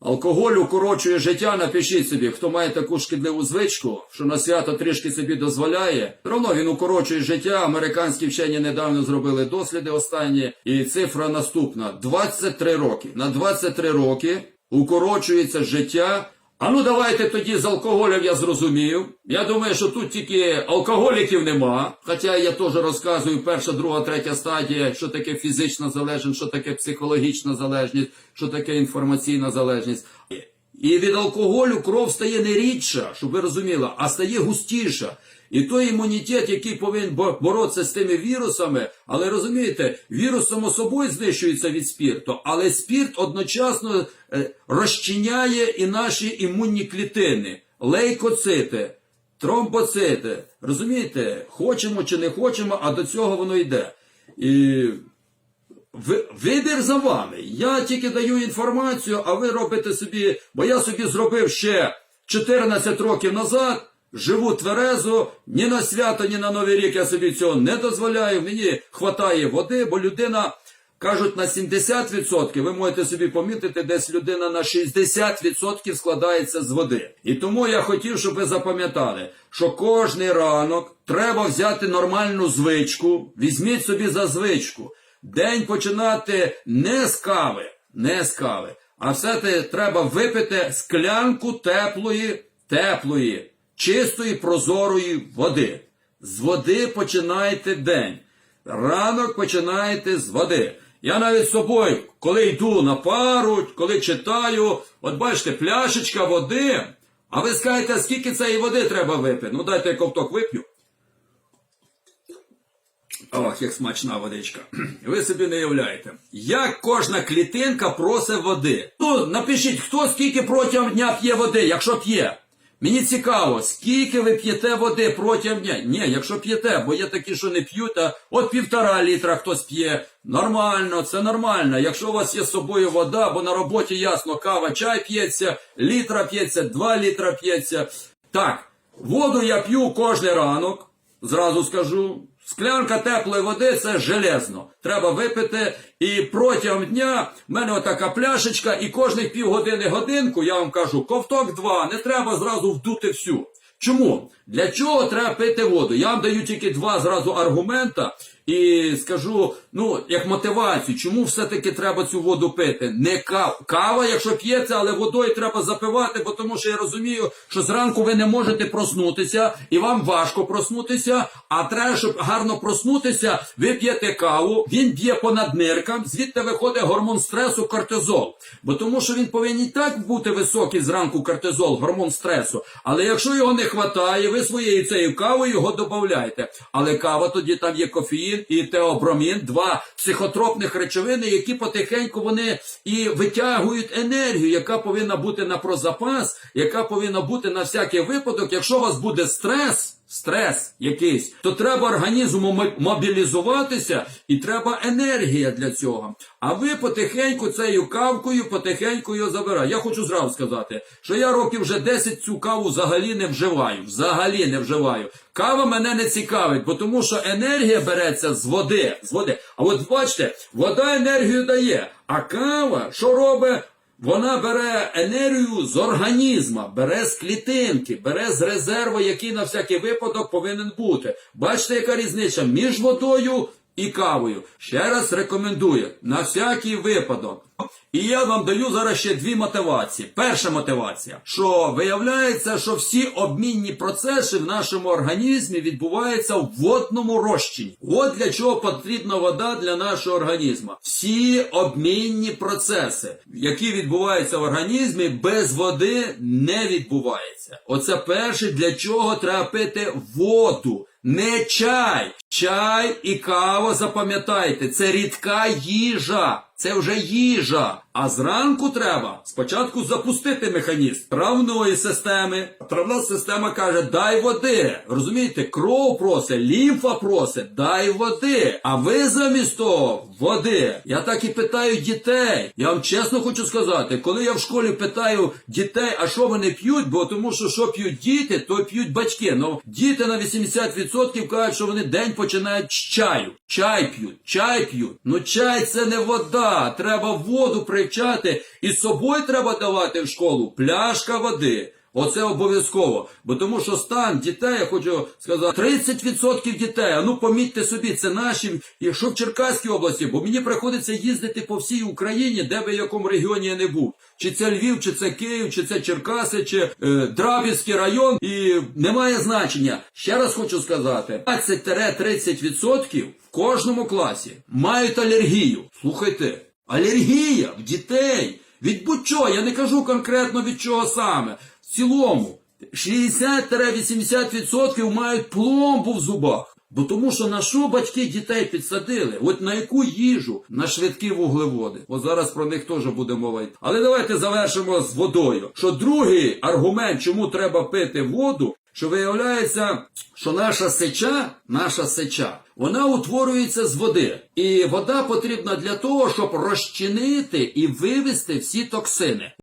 Алкоголь укорочує життя, напишіть собі, хто має таку шкідливу звичку, що на свято трішки собі дозволяє. Равно він укорочує життя. Американські вчені недавно зробили досліди останні, і цифра наступна: 23 роки. На 23 роки укорочується життя. А ну давайте тоді з алкоголем я зрозумів. Я думаю, що тут тільки алкоголіків нема. Хоча я теж розказую перша, друга, третя стадія, що таке фізична залежність, що таке психологічна залежність, що таке інформаційна залежність. І від алкоголю кров стає не рідша, щоб ви розуміли, а стає густіша. І той імунітет, який повинен боротися з тими вірусами, але розумієте, вірус само собою знищується від спірту, але спірт одночасно е, розчиняє і наші імунні клітини, лейкоцити, тромбоцити. Розумієте, хочемо чи не хочемо, а до цього воно йде. І Вибір за вами. Я тільки даю інформацію, а ви робите собі, бо я собі зробив ще 14 років назад, живу тверезо, ні на свято, ні на Новий рік я собі цього не дозволяю. Мені хватає води, бо людина, кажуть, на 70%, ви можете собі помітити, десь людина на 60% складається з води. І тому я хотів, щоб ви запам'ятали, що кожний ранок треба взяти нормальну звичку, візьміть собі за звичку. День починати не з кави, не з кави, а все-таки треба випити склянку теплої, теплої, чистої, прозорої води. З води починайте день. Ранок починаєте з води. Я навіть з собою, коли йду на пару, коли читаю, от бачите, пляшечка води. А ви скажете, скільки цієї води треба випити? Ну дайте я ковток вип'ю. Ох, як смачна водичка. Ви собі не уявляєте. Як кожна клітинка просить води. Ну, напишіть, хто скільки протягом дня п'є води, якщо п'є. Мені цікаво, скільки ви п'єте води протягом дня. Ні, якщо п'єте, бо є такі, що не п'ють, а от півтора літра хтось п'є. Нормально, це нормально. Якщо у вас є з собою вода, бо на роботі ясно, кава, чай п'ється, літра п'ється, два літра п'ється. Так, воду я п'ю кожен ранок, зразу скажу. Склянка теплої води це железно. Треба випити. І протягом дня в мене отака пляшечка, і кожних півгодини годинку я вам кажу, ковток два, не треба зразу вдути всю. Чому? Для чого треба пити воду? Я вам даю тільки два зразу аргумента і скажу, ну, як мотивацію, чому все-таки треба цю воду пити? Не кава. Кава, якщо п'ється, але водою треба запивати, бо тому що я розумію, що зранку ви не можете проснутися, і вам важко проснутися, а треба, щоб гарно проснутися, ви п'єте каву, він б'є по надниркам, звідти виходить гормон стресу кортизол. Бо тому що він повинен і так бути високий зранку кортизол, гормон стресу. Але якщо його не вистачає, ви своєю цією кавою його додаєте. Але кава тоді там є кофеїн і теобромін, два психотропних речовини, які потихеньку вони і витягують енергію, яка повинна бути на прозапас, яка повинна бути на всякий випадок. Якщо у вас буде стрес. Стрес якийсь, то треба організму мобілізуватися і треба енергія для цього. А ви потихеньку цією кавкою, потихеньку його забираєте. Я хочу зразу сказати, що я років вже 10 цю каву взагалі не вживаю. Взагалі не вживаю. Кава мене не цікавить, бо тому що енергія береться з води. З води. А от бачите, вода енергію дає, а кава що робить? Вона бере енергію з організма, бере з клітинки, бере з резерву, який на всякий випадок повинен бути. Бачите, яка різниця між водою і кавою. Ще раз рекомендую на всякий випадок. І я вам даю зараз ще дві мотивації. Перша мотивація, що виявляється, що всі обмінні процеси в нашому організмі відбуваються в водному розчині. От для чого потрібна вода для нашого організму. Всі обмінні процеси, які відбуваються в організмі, без води не відбуваються. Оце перше, для чого треба пити воду. Не чай. Чай і кава, запам'ятайте, це рідка їжа. Це вже їжа. А зранку треба спочатку запустити механізм травної системи. Травна система каже: дай води. Розумієте, кров просить, лімфа просить, дай води. А ви замість того води. Я так і питаю дітей. Я вам чесно хочу сказати, коли я в школі питаю дітей, а що вони п'ють, бо тому що що п'ють діти, то п'ють батьки. Ну діти на 80% кажуть, що вони день починають з чаю. Чай п'ють, чай п'ють. Ну чай це не вода. Треба воду приймати привчати, і з собою треба давати в школу пляшка води. Оце обов'язково. Бо тому що стан дітей, я хочу сказати, 30% дітей, а ну помітьте собі, це наші, якщо в Черкаській області, бо мені приходиться їздити по всій Україні, де би в якому регіоні я не був. Чи це Львів, чи це Київ, чи це Черкаси, чи е, Драбівський район, і немає значення. Ще раз хочу сказати: 20-30% в кожному класі мають алергію. Слухайте, алергія в дітей. Від будь-чого, я не кажу конкретно від чого саме. В цілому 60-80% мають пломбу в зубах. Бо тому що на що батьки дітей підсадили? От на яку їжу? На швидкі вуглеводи. От зараз про них теж буде мова. Але давайте завершимо з водою. Що другий аргумент, чому треба пити воду, що виявляється, що наша сеча, наша сеча, вона утворюється з води. І вода потрібна для того, щоб розчинити і вивести всі токсини.